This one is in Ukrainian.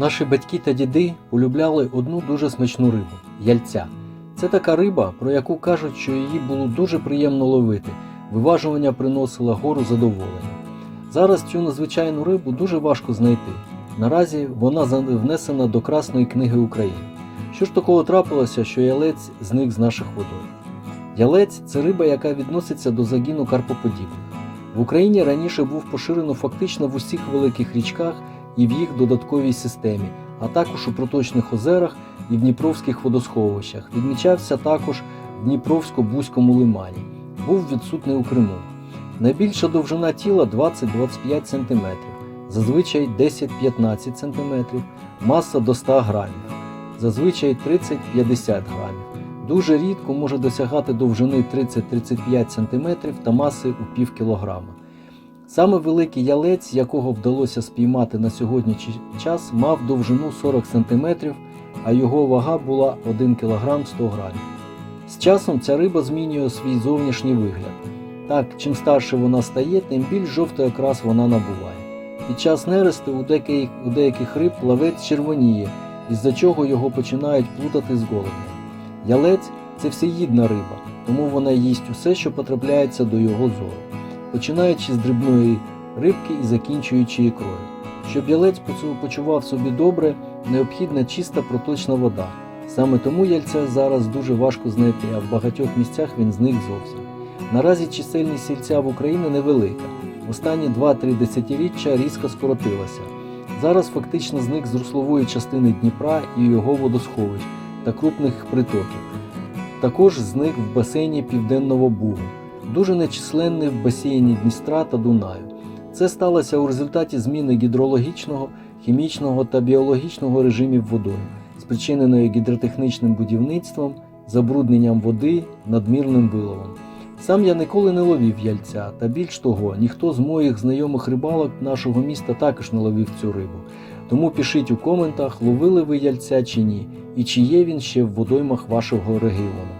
Наші батьки та діди улюбляли одну дуже смачну рибу яльця. Це така риба, про яку кажуть, що її було дуже приємно ловити. Виважування приносило гору задоволення. Зараз цю надзвичайну рибу дуже важко знайти. Наразі вона внесена до Красної книги України. Що ж такого трапилося, що ялець зник з наших водойм? Ялець це риба, яка відноситься до загіну карпоподібних. В Україні раніше був поширено фактично в усіх великих річках і в їх додатковій системі, а також у проточних озерах і в Дніпровських водосховищах. Відмічався також в Дніпровсько-Бузькому лимані. Був відсутний у Криму. Найбільша довжина тіла 20-25 см, зазвичай 10-15 см, маса до 100 грамів, зазвичай 30-50 грамів. Дуже рідко може досягати довжини 30-35 см та маси у пів кілограма. Саме великий ялець, якого вдалося спіймати на сьогоднішній час, мав довжину 40 см, а його вага була 1 кг 100 г. З часом ця риба змінює свій зовнішній вигляд. Так, чим старше вона стає, тим більш жовтий окрас вона набуває. Під час нересту у деяких, у деяких риб плавець червоніє, із-за чого його починають плутати з голубем. Ялець це всеїдна риба, тому вона їсть усе, що потрапляється до його зору, починаючи з дрібної рибки і закінчуючи ікрою. Щоб ялець почував собі добре, необхідна чиста проточна вода. Саме тому яльця зараз дуже важко знайти, а в багатьох місцях він зник зовсім. Наразі чисельність сільця в Україні невелика. Останні 2-3 десятиріччя різко скоротилася. Зараз фактично зник з руслової частини Дніпра і його водосховищ та крупних притоків. Також зник в басейні Південного Бугу, дуже нечисленний в басейні Дністра та Дунаю. Це сталося у результаті зміни гідрологічного, хімічного та біологічного режимів водою, спричиненої гідротехнічним будівництвом, забрудненням води, надмірним виловом. Сам я ніколи не ловів яльця, та більш того, ніхто з моїх знайомих рибалок нашого міста також не ловив цю рибу. Тому пишіть у коментах, ловили ви яльця чи ні, і чи є він ще в водоймах вашого регіону.